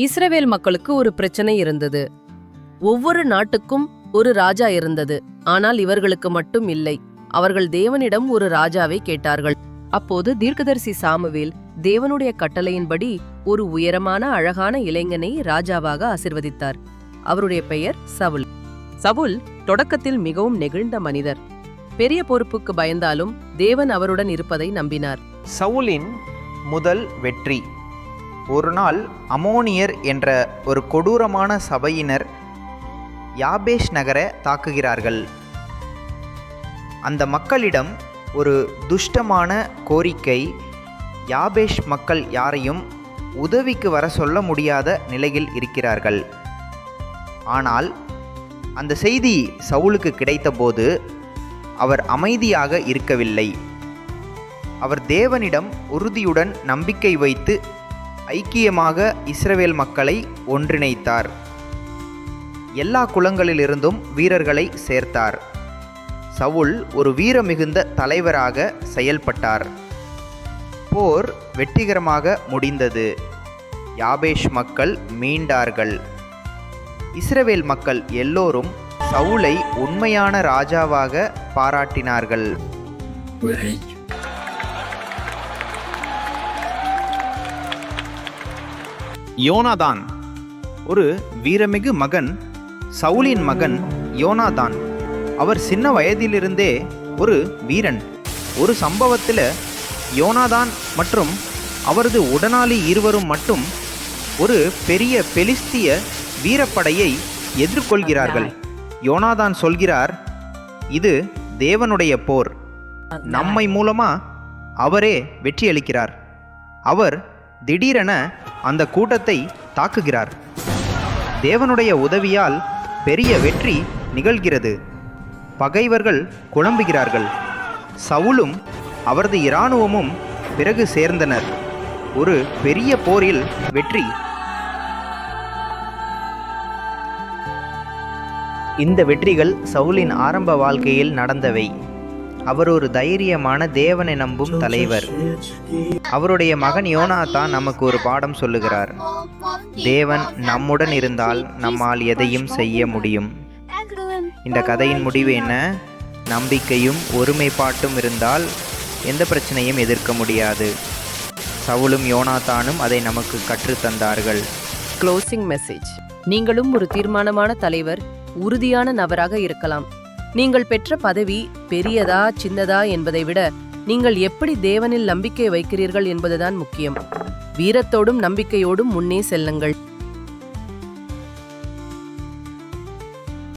இஸ்ரவேல் மக்களுக்கு ஒரு பிரச்சனை இருந்தது. ஒவ்வொரு நாட்டுக்கும் ஒரு ராஜா இருந்தது. ஆனால் இவர்களுக்கு மட்டும் இல்லை. அவர்கள் தேவனிடம் ஒரு ராஜாவை கேட்டார்கள். அப்போது தீர்க்கதரிசி சாமுவேல் தேவனுடைய கட்டளையின்படி ஒரு உயரமான அழகான இளைஞனை ராஜாவாக ஆசிர்வதித்தார். அவருடைய பெயர் சவுல். சவுல் தொடக்கத்தில் மிகவும் நெகிழ்ந்த மனிதர். பெரிய பொறுப்புக்கு பயந்தாலும் தேவன் அவருடன் இருப்பதை நம்பினார். சவுலின் முதல் வெற்றி. ஒரு நாள் அமோனியர் என்ற ஒரு கொடூரமான சபையினர் யாபேஷ் நகரை தாக்குகிறார்கள். அந்த மக்களிடம் ஒரு துஷ்டமான கோரிக்கை யாபேஷ் மக்கள் யாரையும் உதவிக்கு வர சொல்ல முடியாத நிலையில் இருக்கிறார்கள். ஆனால் அந்த செய்தி சவுலுக்கு கிடைத்தபோது அவர் அமைதியாக இருக்கவில்லை. அவர் தேவனிடம் உறுதியுடன் நம்பிக்கை வைத்து ஐக்கியமாக இஸ்ரவேல் மக்களை ஒன்றிணைத்தார். எல்லா குலங்களிலிருந்தும் வீரர்களை சேர்த்தார். சவுல் ஒரு வீரமிகுந்த தலைவராக செயல்பட்டார். போர் வெற்றிகரமாக முடிந்தது. யாபேஷ் மக்கள் மீண்டார்கள். இஸ்ரவேல் மக்கள் எல்லோரும் சவுலை உண்மையான ராஜாவாக பாராட்டினார்கள். யோனாதான். ஒரு வீரமிகு மகன் சவுலின் மகன் யோனாதான். அவர் சின்ன வயதிலிருந்தே ஒரு வீரன். ஒரு சம்பவத்தில் யோனாதான் மற்றும் அவரது உடனாளி இருவரும் மட்டும் ஒரு பெரிய பெலிஸ்திய வீரப்படையை எதிர்கொள்கிறார்கள். யோனாதான் சொல்கிறார் இது தேவனுடைய போர். நம்மை மூலமா அவரே வெற்றியளிக்கிறார். அவர் திடீரென அந்த கூட்டத்தை தாக்குகிறார். தேவனுடைய உதவியால் பெரிய வெற்றி நிகழ்கிறது. பகைவர்கள் குழம்புகிறார்கள். சவுலும் அவரது இராணுவமும் பிறகு சேர்ந்தனர். ஒரு பெரிய போரில் வெற்றி. இந்த வெற்றிகள் சவுலின் ஆரம்ப வாழ்க்கையில் நடந்தவை. அவர் ஒரு தைரியமான தேவனை நம்பும் தலைவர். அவருடைய மகன் யோனாதான் நமக்கு ஒரு பாடம் சொல்லுகிறார். தேவன் நம்முடன் இருந்தால் நம்மால் எதையும் செய்ய முடியும். இந்த கதையின் முடிவு என்ன? நம்பிக்கையும் ஒருமைப்பாட்டும் இருந்தால் எந்த பிரச்சனையும் எதிர்க்க முடியாது. சவுலும் யோனாத்தானும் அதை நமக்கு கற்றுத்தந்தார்கள் க்ளோசிங் மெசேஜ் நீங்களும் ஒரு தீர்மானமான தலைவர் உறுதியான நபராக இருக்கலாம். நீங்கள் பெற்ற பதவி பெரியதா சின்னதா என்பதை விட நீங்கள் எப்படி தேவனில் நம்பிக்கை வைக்கிறீர்கள் என்பதுதான் முக்கியம். வீரத்தோடும் நம்பிக்கையோடும் முன்னே செல்லுங்கள்.